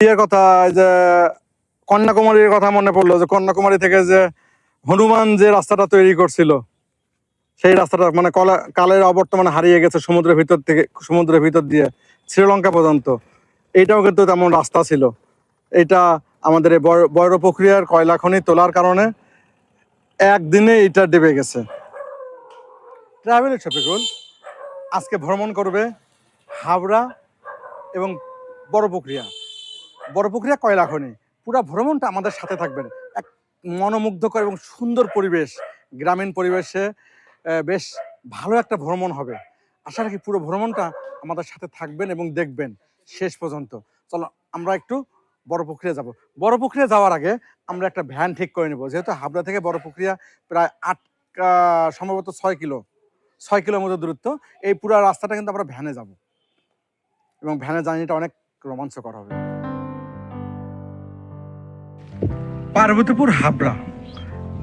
ইয়ের কথা যে কন্যাকুমারীর কথা মনে পড়ল, যে কন্যাকুমারী থেকে যে হনুমান যে রাস্তাটা তৈরি করছিল, সেই রাস্তাটা মানে কলা- কালের অবর্তমানে হারিয়ে গেছে সমুদ্রের ভিতর থেকে, সমুদ্রের ভিতর দিয়ে, শ্রীলঙ্কা পর্যন্ত। এইটাও কিন্তু তেমন রাস্তা ছিল। এটা আমাদের এই বড় প্রক্রিয়ার কয়লা খনি তোলার কারণে একদিনে এটা ডেবে গেছে। ট্রাভেল শপিকুল আজকে ভ্রমণ করবে হাবড়া এবং বড় প্রক্রিয়া। বড় প্রক্রিয়া কয়লা খনি পুরো ভ্রমণটা আমাদের সাথে থাকবেন। এক মনোমুগ্ধকর এবং সুন্দর পরিবেশ, গ্রামীণ পরিবেশে বেশ ভালো একটা ভ্রমণ হবে। আশা রাখি পুরো ভ্রমণটা আমাদের সাথে থাকবেন এবং দেখবেন শেষ পর্যন্ত। চলো, আমরা একটু বড় প্রক্রিয়া যাব। বড় যাওয়ার আগে আমরা একটা ভ্যান ঠিক করে নেব। যেহেতু হাবড়া থেকে বড় প্রক্রিয়া প্রায় আট সম্ভবত ছয় কিলো, ছয় মতো দূরত্ব। এই পুরো রাস্তাটা কিন্তু আমরা ভ্যানে যাব। এবং ভ্যানের জার্নিটা অনেক রোমাঞ্চকর হবে। পার্বতীপুর হাবড়া।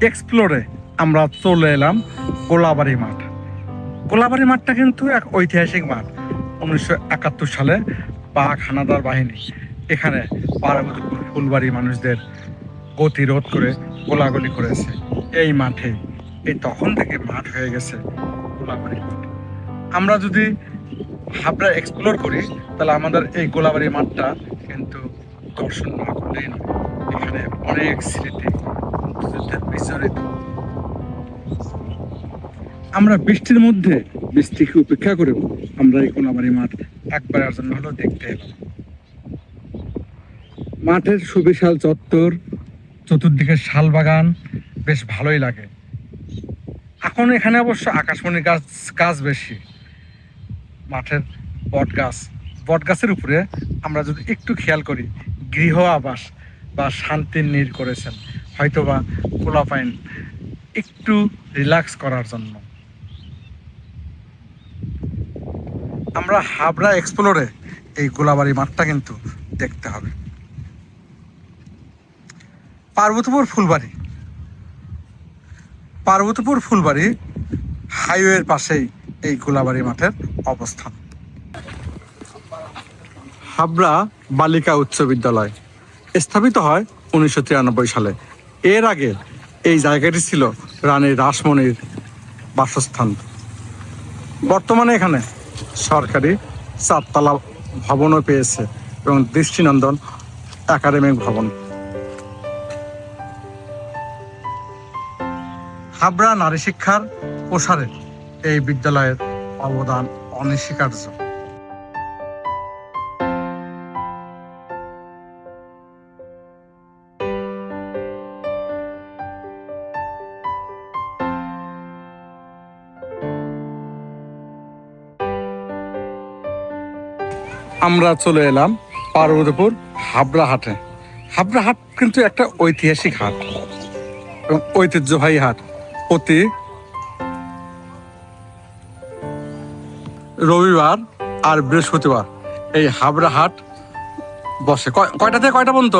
এক্সপ্লোরে আমরা চলে এলাম গোলাবাড়ি মাঠ। গোলাবাড়ি মাঠটা কিন্তু এক ঐতিহাসিক মাঠ, উনিশশো একাত্তর সালে পাক হানাদার বাহিনী এখানে পার্বতীপুর ফুলবাড়ি মানুষদের গতিরোধ করে গোলাগুলি করেছে। এই মাঠে, এই তখন থেকে মাঠ হয়ে গেছে গোলাবাড়ি মাঠ। আমরা যদি হাবড়া এক্সপ্লোর করি, তাহলে আমাদের এই গোলাবাড়ি মাঠটা কিন্তু দর্শন না করলেই নয়। এখানে অনেক স্মৃতি মুক্তিযুদ্ধের বিচরিত আমরা বৃষ্টির মধ্যে বৃষ্টিকে উপেক্ষা করেও আমরা এই কোলাবাড়ি মাঠ একবারের জন্য হলেও দেখতে এলাম। মাঠের সুবিশাল চত্বর, চতুর্দিকে শাল বাগান, বেশ ভালোই লাগে। এখন এখানে অবশ্য আকাশমণি গাছ গাছ বেশি। মাঠের বট গাছ বট গাছের উপরে আমরা যদি একটু খেয়াল করি গৃহ আবাস বা শান্তির নীড় করেছেন, হয়তোবা খোলা পাইন একটু রিল্যাক্স করার জন্য। আমরা হাবড়া এক্সপ্লোরে এই গোলাবাড়ি মাঠটা কিন্তু দেখতে হবে। পার্বতীপুর ফুলবাড়ি। পার্বতীপুর ফুলবাড়ি হাইওয়ের পাশেই এই গোলাবাড়ি মাঠের অবস্থান। হাবড়া বালিকা উচ্চ বিদ্যালয়। স্থাপিত হয় উনিশশো তিরানব্বই সালে। এর আগে এই জায়গাটি ছিল রানী রাসমণির বাসস্থান। বর্তমানে এখানে সরকারি চারতলা ভবনও পেয়েছে এবং দৃষ্টিনন্দন একাডেমিক ভবন। হাবড়া নারী শিক্ষার প্রসারে এই বিদ্যালয়ের অবদান অনস্বীকার্য। আমরা চলে এলাম পার্বতীপুর হাবড়া হাটে হাবড়া হাট কিন্তু একটা ঐতিহাসিক হাট এবং ঐতিহ্যবাহী হাট। প্রতি রবিবার আর বৃহস্পতিবার এই হাবড়া হাট বসে। কয়- কয়টা থেকে কয়টা পর্যন্ত?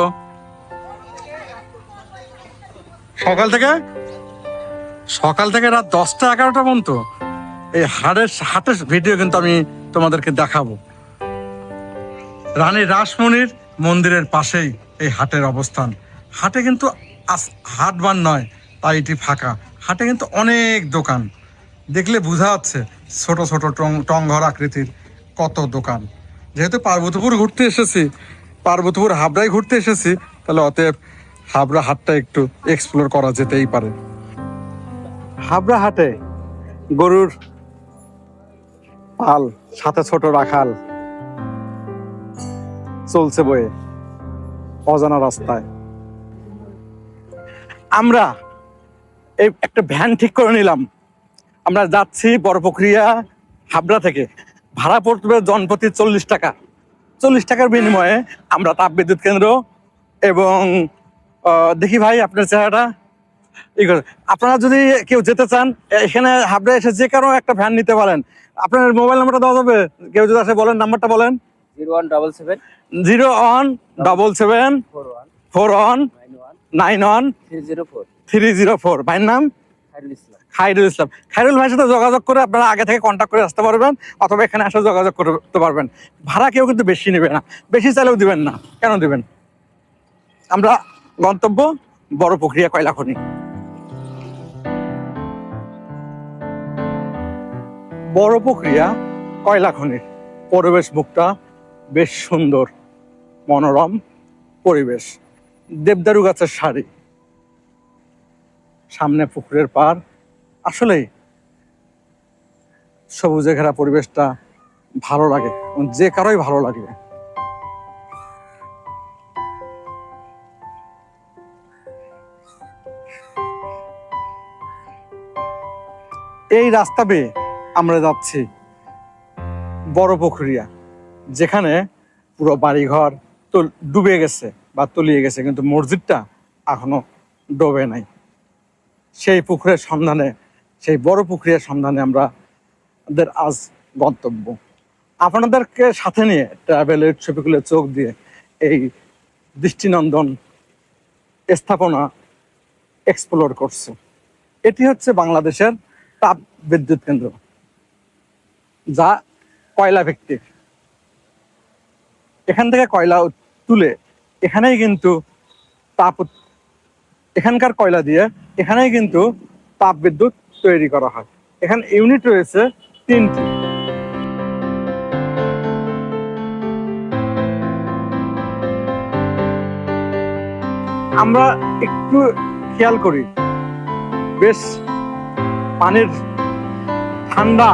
সকাল থেকে? সকাল থেকে রাত দশটা এগারোটা পর্যন্ত। এই হাটের হাটের ভিডিও কিন্তু আমি তোমাদেরকে দেখাবো। রানী রাসমণির মন্দিরের পাশেই এই হাটের অবস্থান। হাটে কিন্তু হাট বার নয়, তাই এটি ফাঁকা। হাটে কিন্তু অনেক দোকান। দেখলে বোঝা যাচ্ছে ছোট ছোট টং, টংঘর আকৃতির কত দোকান। যেহেতু পার্বতীপুর ঘুরতে এসেছি, পার্বতীপুর হাবড়ায় ঘুরতে এসেছি, তাহলে অতএব হাবড়া হাটটা একটু এক্সপ্লোর করা যেতেই পারে। হাবড়া হাটে গরুর পাল, সাথে ছোট রাখাল চলছে বয়ে অজানা রাস্তায়। আমরা এই একটা ভ্যান ঠিক করে নিলাম। আমরা যাচ্ছি বড় প্রক্রিয়া হাবড়া থেকে। ভাড়া পড়বে জনপ্রতি চল্লিশ টাকা। চল্লিশ টাকার বিনিময়ে আমরা তাপ বিদ্যুৎ কেন্দ্র এবং দেখি ভাই আপনার চেহারাটা। আপনারা যদি কেউ যেতে চান, এখানে হাবড়া এসে যে কারও একটা ভ্যান নিতে পারেন। আপনার মোবাইল নাম্বারটা দেওয়া যাবে। কেউ যদি আসে বলেন, নাম্বারটা বলেন। Zero one double seven. Zero one double seven four one nine one three zero four. ভাইয়ের নাম? খাইরুল ইসলাম। খাইরুল ভাইয়ের সাথে যোগাযোগ করে আপনারা আগে থেকে কন্ট্যাক্ট করে আসতে পারবেন, অথবা এখানে এসে যোগাযোগ করতে পারবেন। ভাড়া কেউ কিন্তু বেশি নেবে না। বেশি চাইলেও দিবেন না। কেন দিবেন? আমরা গন্তব্য, বড় প্রক্রিয়া কয়লা খনি বড় প্রক্রিয়া কয়লা খনির পরিবেশ মুখটা বেশ সুন্দর। মনোরম পরিবেশ। দেবদারু গাছের শাড়ি সামনে পুকুরের পার আসলেই সবুজে ঘেরা পরিবেশটা ভালো লাগে যে কারোই ভালো লাগবে। এই রাস্তা বেয়ে আমরা যাচ্ছি বড় পুকুরিয়া যেখানে পুরো বাড়িঘর ডুবে গেছে বা তলিয়ে গেছে, কিন্তু মসজিদটা এখনও ডোবে নাই। সেই পুকুরের সন্ধানে, সেই বড় পুকুরের সন্ধানে আমরা আজ গন্তব্য। আপনাদেরকে সাথে নিয়ে ট্রাভেলের ছবিগুলো চোখ দিয়ে এই দৃষ্টিনন্দন স্থাপনা এক্সপ্লোর করছে। এটি হচ্ছে বাংলাদেশের তাপ বিদ্যুৎ কেন্দ্র, যা কয়লা ভিত্তিক। এখান থেকে কয়লা তুলে এখানেই কিন্তু তাপ এখানকার কয়লা দিয়ে এখানেই কিন্তু তাপ বিদ্যুৎ তৈরি করা হয়। এখানে ইউনিট রয়েছে তিনটি। আমরা একটু খেয়াল করি, বেশ পানির ঠান্ডা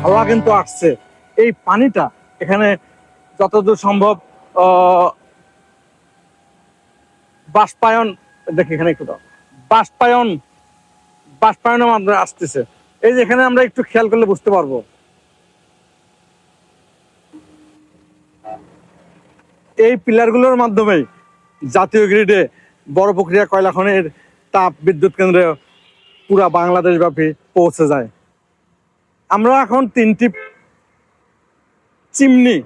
হাওয়া কিন্তু আসছে। এই পানিটা এখানে যতদূর সম্ভব বাষ্পায়ন, দেখি এখানে একটু দাও। বাষ্পায়ন বাষ্পায়নের মাধ্যমে আসতেছে। এই যে এখানে আমরা একটু খেয়াল করলে বুঝতে পারব। এই পিলারগুলোর মাধ্যমে জাতীয় গ্রিডে বড় প্রক্রিয়া কয়লা খনির তাপ বিদ্যুৎ কেন্দ্রে পুরা বাংলাদেশ ব্যাপী পৌঁছে যায়। আমরা এখন তিনটি চিমনি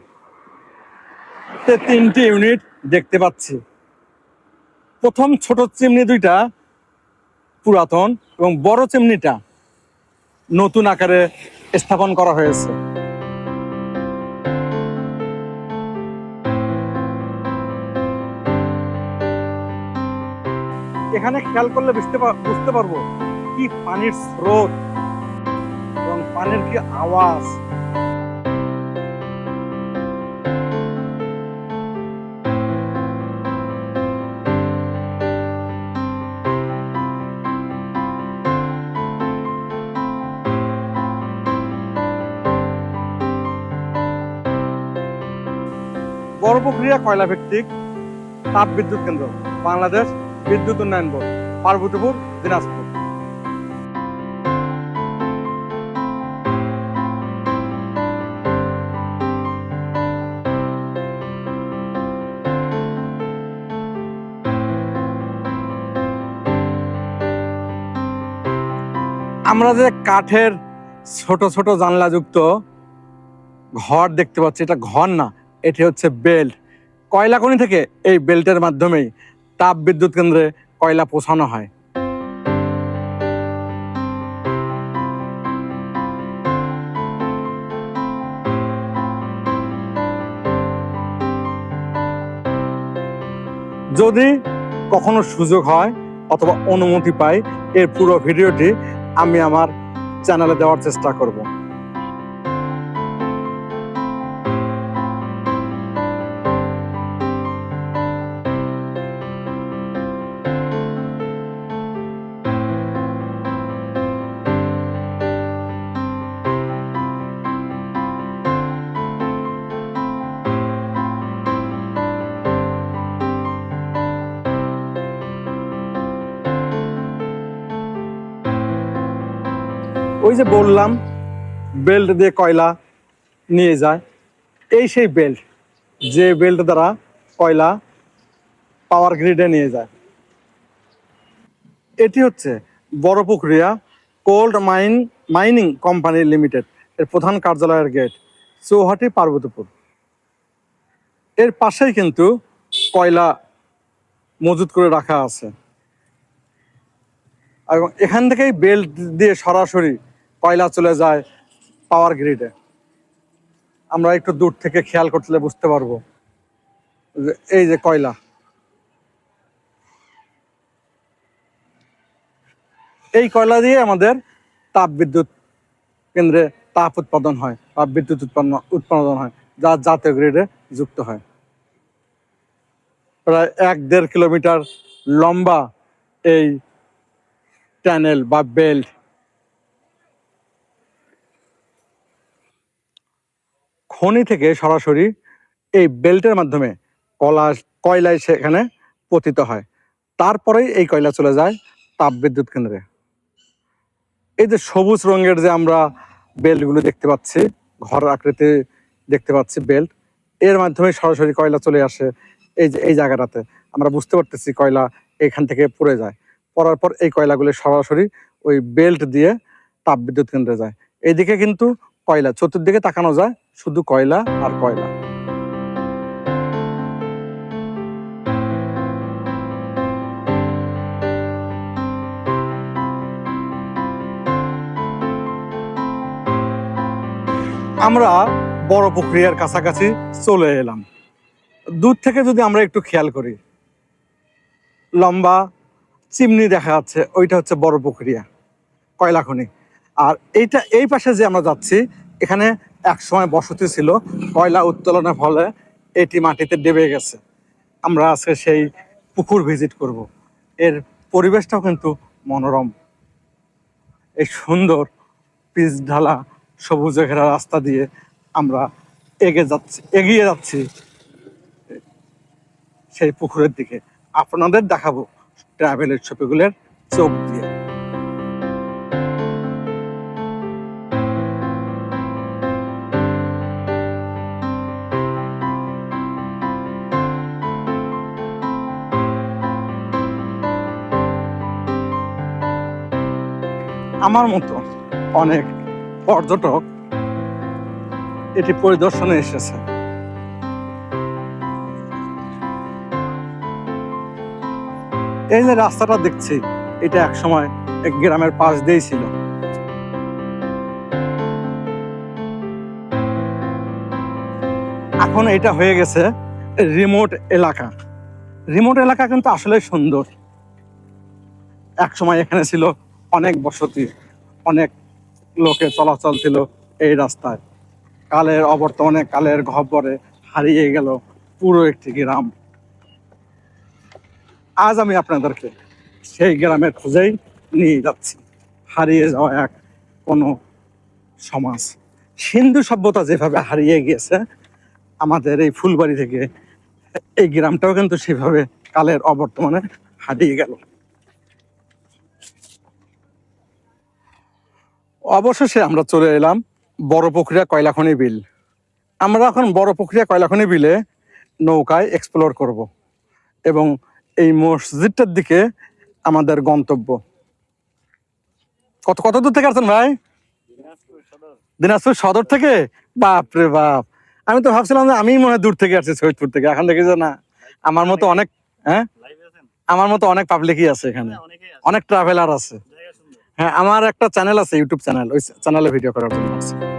তে তিনটি ইউনিট দেখতে পাচ্ছি। প্রথম ছোট চিমনি দুইটা পুরাতন এবং বড় চিমনিটা নতুন আকারে স্থাপন করা হয়েছে। এখানে খেয়াল করলে বুঝতে বুঝতে পারব কি পানির স্রোত এবং পানির কি আওয়াজ। প্রক্রিয়া কয়লা ভিত্তিক তাপ বিদ্যুৎ কেন্দ্র, বাংলাদেশ বিদ্যুৎ উন্নয়ন বোর্ড, পার্বতীপুর, দিনাজপুর। আমরা যে কাঠের ছোট ছোট জানলাযুক্ত ঘর দেখতে পাচ্ছি, এটা ঘর না, এটি হচ্ছে বেল্ট। কয়লা খনি থেকে এই বেল্টের মাধ্যমেই তাপ বিদ্যুৎ কেন্দ্রে কয়লা পৌঁছানো হয়। যদি কখনো সুযোগ হয় অথবা অনুমতি পাই, এর পুরো ভিডিওটি আমি আমার চ্যানেলে দেওয়ার চেষ্টা করব। ওই যে বললাম বেল্ট দিয়ে কয়লা নিয়ে যায়। এই সেই বেল্ট যে বেল্ট দ্বারা কয়লা পাওয়ার গ্রিডে নিয়ে যায়। এটি হচ্ছে বড় প্রক্রিয়া coal mine mining company limited এর প্রধান কার্যালয়ের গেট চৌহাটি পার্বতীপুর। এর পাশেই কিন্তু কয়লা মজুত করে রাখা আছে। এবং এখান থেকেই বেল্ট দিয়ে সরাসরি কয়লা চলে যায় পাওয়ার গ্রিডে আমরা একটু দূর থেকে খেয়াল করলে বুঝতে পারব এই যে কয়লা। এই কয়লা দিয়ে আমাদের তাপ বিদ্যুৎ কেন্দ্রে তাপ উৎপাদন হয়, তাপ বিদ্যুৎ উৎপন্ন, উৎপাদন হয়, যা জাতীয় গ্রিডে যুক্ত হয়। প্রায় এক দেড় কিলোমিটার লম্বা এই ট্যানেল বা বেল্ট খনি থেকে সরাসরি এই বেল্টের মাধ্যমে কলা কয়লায় সেখানে পতিত হয়। তারপরেই এই কয়লা চলে যায় তাপবিদ্যুৎ কেন্দ্রে। এই যে সবুজ রঙের যে আমরা বেল্টগুলো দেখতে পাচ্ছি, ঘর আকৃতি দেখতে পাচ্ছি বেল্ট, এর মাধ্যমে সরাসরি কয়লা চলে আসে এই যে, এই জায়গাটাতে। আমরা বুঝতে পারতেছি কয়লা এখান থেকে পড়ে যায়। পড়ার পর এই কয়লাগুলো সরাসরি ওই বেল্ট দিয়ে তাপবিদ্যুৎ কেন্দ্রে যায়। এইদিকে কিন্তু কয়লা, চতুর্দিকে তাকানো যায় শুধু কয়লা আর কয়লা। আমরা বড় প্রক্রিয়ার কাছাকাছি চলে এলাম। দূর থেকে যদি আমরা একটু খেয়াল করি, লম্বা চিমনি দেখা যাচ্ছে, ওইটা হচ্ছে বড় প্রক্রিয়া, কয়লা খনি। আর এইটা, এই পাশে যে আমরা যাচ্ছি, এখানে এক সময় বসতি ছিল, কয়লা উত্তোলনের ফলে এটি মাটিতে ডেবে গেছে। আমরা আজকে সেই পুকুর ভিজিট করব। এর পরিবেশটাও কিন্তু মনোরম। এই সুন্দর পিচ ঢালা সবুজে ঘেরা রাস্তা দিয়ে আমরা এগিয়ে যাচ্ছি এগিয়ে যাচ্ছি সেই পুকুরের দিকে। আপনাদের দেখাবো ট্রাভেলের ছবিগুলোর চোখ দিয়ে। আমার মতো অনেক পর্যটক এটি পরিদর্শনে এসেছে। এই যে রাস্তাটা দেখছি, এটা এক সময় এক গ্রামের পাশ দিয়েই ছিল। এখন এটা হয়ে গেছে রিমোট এলাকা। রিমোট এলাকা কিন্তু আসলে সুন্দর। এক সময় এখানে ছিল অনেক বসতি, অনেক লোকের চলাচল ছিল এই রাস্তায়। কালের অবর্তমানে কালের গহ্বরে হারিয়ে গেল পুরো একটি গ্রাম। আজ আমি আপনাদেরকে সেই গ্রামের খোঁজেই নিয়ে যাচ্ছি। হারিয়ে যাওয়া এক কোনো সমাজ। সিন্ধু সভ্যতা যেভাবে হারিয়ে গিয়েছে, আমাদের এই ফুলবাড়ি থেকে এই গ্রামটাও কিন্তু সেভাবে কালের অবর্তমানে হারিয়ে গেল। অবশেষে আমরা চলে এলাম বড় প্রক্রিয়া কয়লাখনি বিল। আমরা এখন বড় প্রক্রিয়া কয়লাখনি বিলে নৌকায় এক্সপ্লোর করব এবং এই মসজিদটার দিকে আমাদের গন্তব্য। কত কত দূর থেকে আসছেন ভাই? দিনাজপুর সদর থেকে? বাপ রে বাপ। আমি তো ভাবছিলাম যে আমি মনে দূর থেকে আসছি, সৈয়দপুর থেকে। এখন দেখি যে না, আমার মতো অনেক হ্যাঁ? আমার মতো অনেক পাবলিকই আছে এখানে। অনেক ট্রাভেলার আছে। হ্যাঁ আমার একটা চ্যানেল আছে ইউটিউব চ্যানেল ওই চ্যানেলে ভিডিও করার জন্য আছে।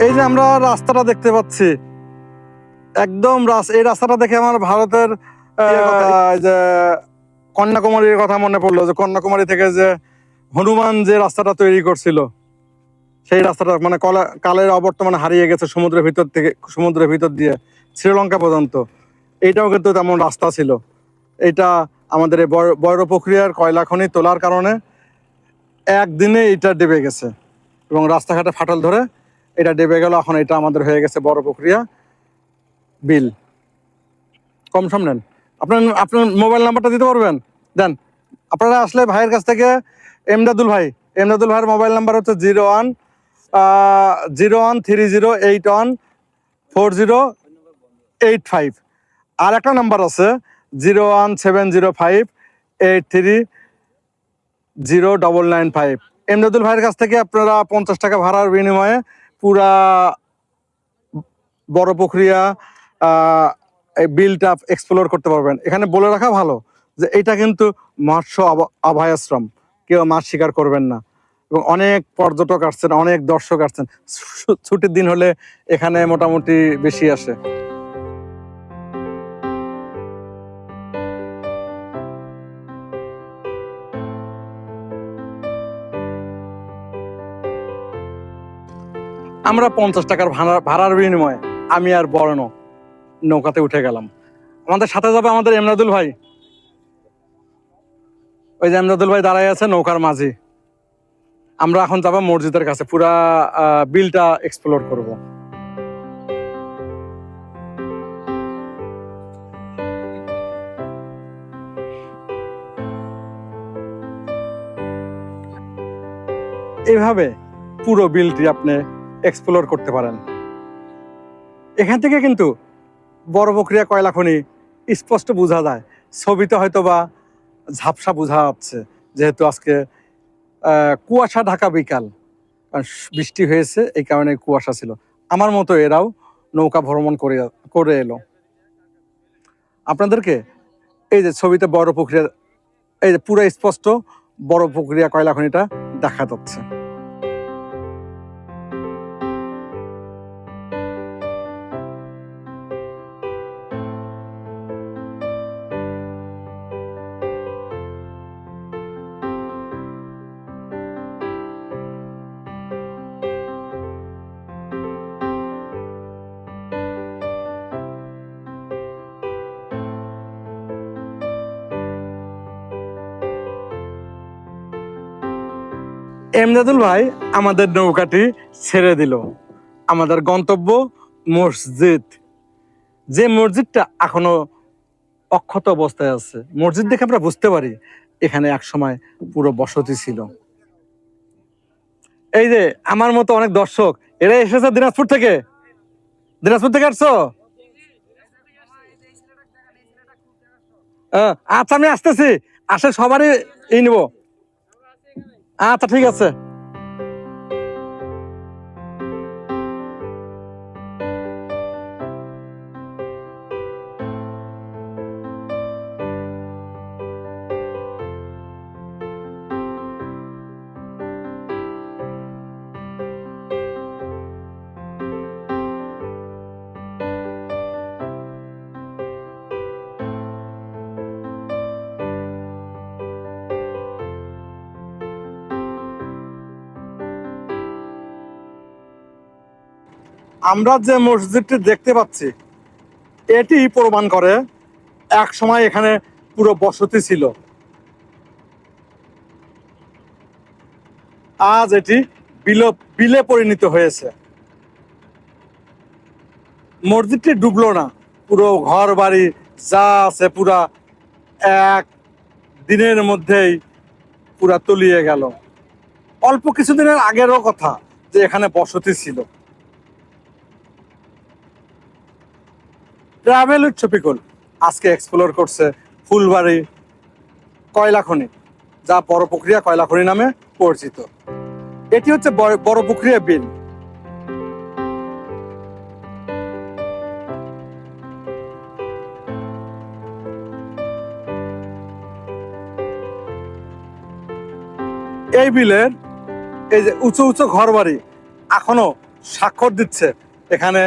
এই যে আমরা রাস্তাটা দেখতে পাচ্ছি একদম এই রাস্তাটা দেখে আমার ভারতের যে কন্যাকুমারীর কথা মনে পড়ল যে কন্যাকুমারী থেকে যে হনুমান যে রাস্তাটা তৈরি করছিল সেই রাস্তাটা মানে কলা- কালের অবর্তমানে হারিয়ে গেছে সমুদ্রের ভিতর থেকে সমুদ্রের ভিতর দিয়ে শ্রীলঙ্কা পর্যন্ত। এইটাও কিন্তু তেমন রাস্তা ছিল। এটা আমাদের এই বয়- বয়র প্রক্রিয়ার কয়লা খনি তোলার কারণে একদিনে এটা ডেবে গেছে এবং রাস্তাঘাটে ফাটল ধরে এটা ডেবে গেল, এখন এটা আমাদের হয়ে গেছে বড় প্রক্রিয়া। বিল। কম সম নেন। আপনার আপনার মোবাইল নাম্বারটা দিতে পারবেন? দেন। আপনারা আসলে ভাইয়ের কাছ থেকে এমদাদুল ভাই, এমদাদুল ভাইয়ের মোবাইল নাম্বার হচ্ছে zero one zero one three zero eight one four zero eight five. আর একটা নাম্বার আছে zero one seven zero five eight three zero double nine five. Emdadul ভাইয়ের কাছ থেকে আপনারা পঞ্চাশ টাকা ভাড়ার বিনিময়ে পুরা বড় প্রক্রিয়া বিলটা এক্সপ্লোর করতে পারবেন। এখানে বলে রাখা ভালো যে এটা কিন্তু মৎস্য অভয়াশ্রম কেউ মাছ শিকার করবেন না। এবং অনেক পর্যটক আসছেন, অনেক দর্শক আসছেন। ছুটির দিন হলে এখানে মোটামুটি বেশি আসে। আমরা পঞ্চাশ টাকার ভাড়া, ভাড়ার বিনিময়ে আমি আর বর্ণ নৌকাতে উঠে গেলাম। আমাদের সাথে যাবে আমাদের এমরাদুল ভাই। ওই যে এমরাদুল ভাই দাঁড়ায় আছে নৌকার মাঝি। আমরা এখন যাব মসজিদের কাছে, পুরা বিলটা এক্সপ্লোর করব। এইভাবে পুরো বিলটি আপনি এক্সপ্লোর করতে পারেন। এখান থেকে কিন্তু বড় বকরিয়া কয়লা খনি স্পষ্ট বোঝা যায়। ছবিতে হয়তো বা ঝাপসা বোঝা যাচ্ছে, যেহেতু আজকে কুয়াশা ঢাকা বিকাল। বৃষ্টি হয়েছে, এই কারণে কুয়াশা ছিল। আমার মতো এরাও নৌকা ভ্রমণ করে করে এলো। আপনাদেরকে এই যে ছবিতে বড় প্রক্রিয়া এই যে পুরো স্পষ্ট বড় প্রক্রিয়া কয়লা খনিটা দেখা যাচ্ছে। এমদাদুল ভাই আমাদের নৌকাটি ছেড়ে দিল। আমাদের গন্তব্য মসজিদ। যে মসজিদটা এখনও অক্ষত অবস্থায় আছে। মসজিদ দেখে আমরা বুঝতে পারি, এখানে এক সময় পুরো বসতি ছিল। এই যে, আমার মতো অনেক দর্শক, এরা এসেছে দিনাজপুর থেকে। দিনাজপুর থেকে আসছো? আচ্ছা আমি আসতেছি। আসে সবারই এই নিব। আচ্ছা ঠিক আছে। আমরা যে মসজিদটি দেখতে পাচ্ছি, এটি প্রমাণ করে এক সময় এখানে পুরো বসতি ছিল। আজ এটি বিল, বিলে পরিণত হয়েছে। মসজিদটি ডুবলো না, পুরো ঘর বাড়ি যা আছে পুরা এক দিনের মধ্যেই পুরা তলিয়ে গেল। অল্প কিছুদিনের আগেরও কথা যে এখানে বসতি ছিল। ট্রাভেল উইথ শফিকুল আজকে এক্সপ্লোর করছে ফুলবাড়ি কয়লা খনি, যা বড় প্রক্রিয়া কয়লা খনি নামে পরিচিত। এটি হচ্ছে বড় প্রক্রিয়া বিল। এই বিলের এই যে উঁচু উঁচু ঘর বাড়ি এখনও স্বাক্ষর দিচ্ছে এখানে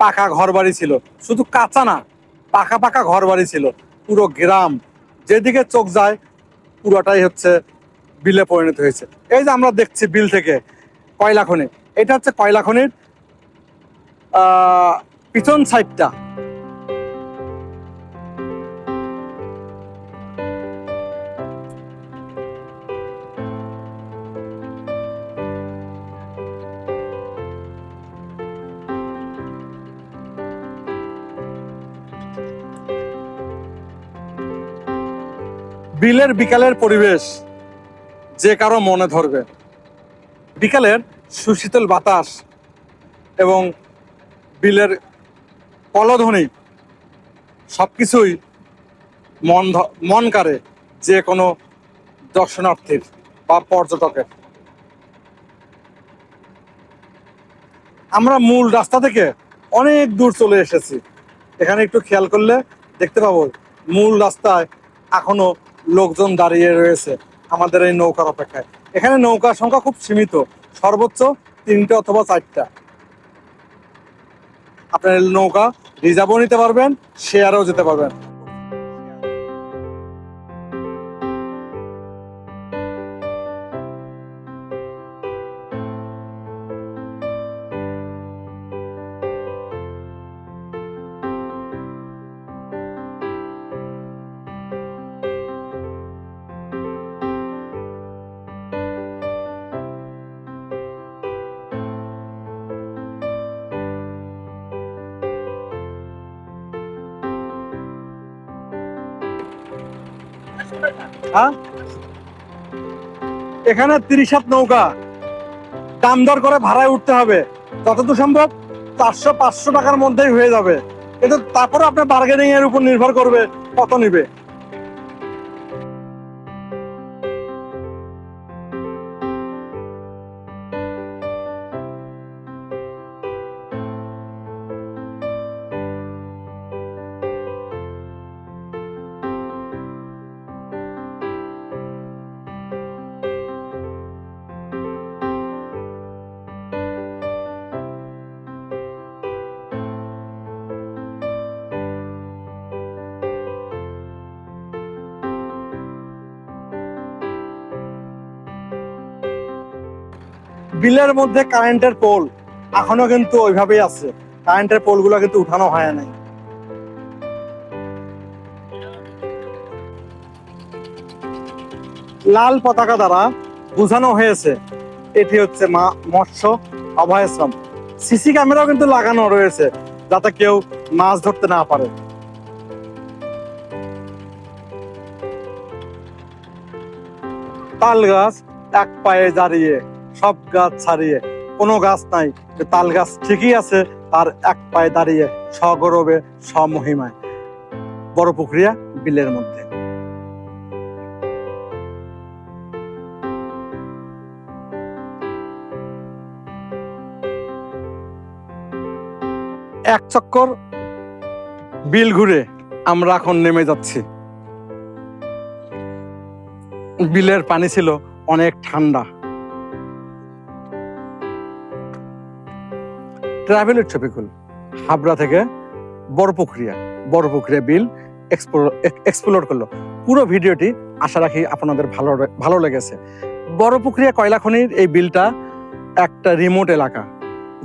পাকা ঘর বাড়ি ছিল। শুধু কাঁচা না, পাকা পাকা ঘর বাড়ি ছিল। পুরো গ্রাম যেদিকে চোখ যায়, পুরোটাই হচ্ছে বিলে পরিণত হয়েছে। এই যে আমরা দেখছি বিল থেকে কয়লা খনি, এটা হচ্ছে কয়লা খনির পিছন সাইডটা বিলের বিকালের পরিবেশ যে কারও মনে ধরবে। বিকালের সুশীতল বাতাস এবং বিলের কলধ্বনি সব কিছুই মন মন কাড়ে যে কোনো দর্শনার্থীর বা পর্যটকের। আমরা মূল রাস্তা থেকে অনেক দূর চলে এসেছি। এখানে একটু খেয়াল করলে দেখতে পাবো, মূল রাস্তায় এখনও লোকজন দাঁড়িয়ে রয়েছে আমাদের এই নৌকার অপেক্ষায়। এখানে নৌকার সংখ্যা খুব সীমিত, সর্বোচ্চ তিনটে অথবা চারটা। আপনার নৌকা রিজার্ভও নিতে পারবেন শেয়ারও যেতে পারবেন। হ্যাঁ? এখানে তিরিশ হাত নৌকা। দাম দর করে ভাড়ায় উঠতে হবে। যতদূর সম্ভব চারশো, পাঁচশো টাকার মধ্যেই হয়ে যাবে। কিন্তু তারপরে আপনার বার্গেনিং এর উপর নির্ভর করবে কত নিবে। বিলের মধ্যে কারেন্টের পোল এখনও কিন্তু ওইভাবেই আছে। কারেন্টের পোলগুলো কিন্তু উঠানো হয় নাই। লাল পতাকা দ্বারা বোঝানো হয়েছে, এটি হচ্ছে মা মৎস্য অভয়াশ্রম। সিসি ক্যামেরাও কিন্তু লাগানো রয়েছে, যাতে কেউ মাছ ধরতে না পারে। তাল গাছ এক পায়ে দাঁড়িয়ে সব গাছ ছাড়িয়ে, কোনো গাছ নাই তাল গাছ ঠিকই আছে, তার এক পায়ে দাঁড়িয়ে সগৌরবে স্বমহিমায় বড় পুকুরিয়া বিলের মধ্যে। এক চক্কর বিল ঘুরে আমরা এখন নেমে যাচ্ছি। বিলের পানি ছিল অনেক ঠান্ডা। ট্রাভেলের ছবিগুল হাবড়া থেকে বড় পুকুরিয়া বড় পুকুরিয়া বিল এক্সপ্লোর করল। পুরো ভিডিওটি আশা রাখি আপনাদের ভালো ভালো লেগেছে। বড় পুকুরিয়া কয়লা খনির এই বিলটা একটা রিমোট এলাকা,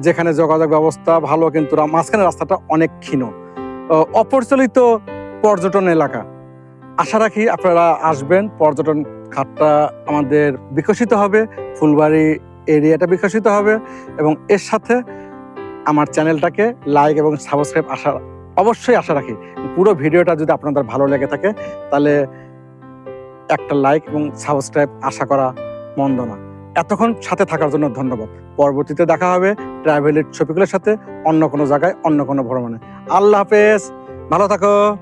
যেখানে যোগাযোগ ব্যবস্থা ভালো, কিন্তু মাঝখানে রাস্তাটা অনেক ক্ষীণ। অপরিচালিত পর্যটন এলাকা। আশা রাখি আপনারা আসবেন, পর্যটন খাতটা আমাদের বিকশিত হবে, ফুলবাড়ি এরিয়াটা বিকশিত হবে, এবং এর সাথে আমার চ্যানেলটাকে লাইক এবং সাবস্ক্রাইব আশা, অবশ্যই আশা রাখি। পুরো ভিডিওটা যদি আপনাদের ভালো লেগে থাকে, তাহলে একটা লাইক এবং সাবস্ক্রাইব আশা করা মন্দ না। এতক্ষণ সাথে থাকার জন্য ধন্যবাদ। পরবর্তীতে দেখা হবে ট্রাভেলের ছবিগুলোর সাথে অন্য কোনো জায়গায়, অন্য কোনো ভ্রমণে। আল্লাহ হাফেজ। ভালো থাকো।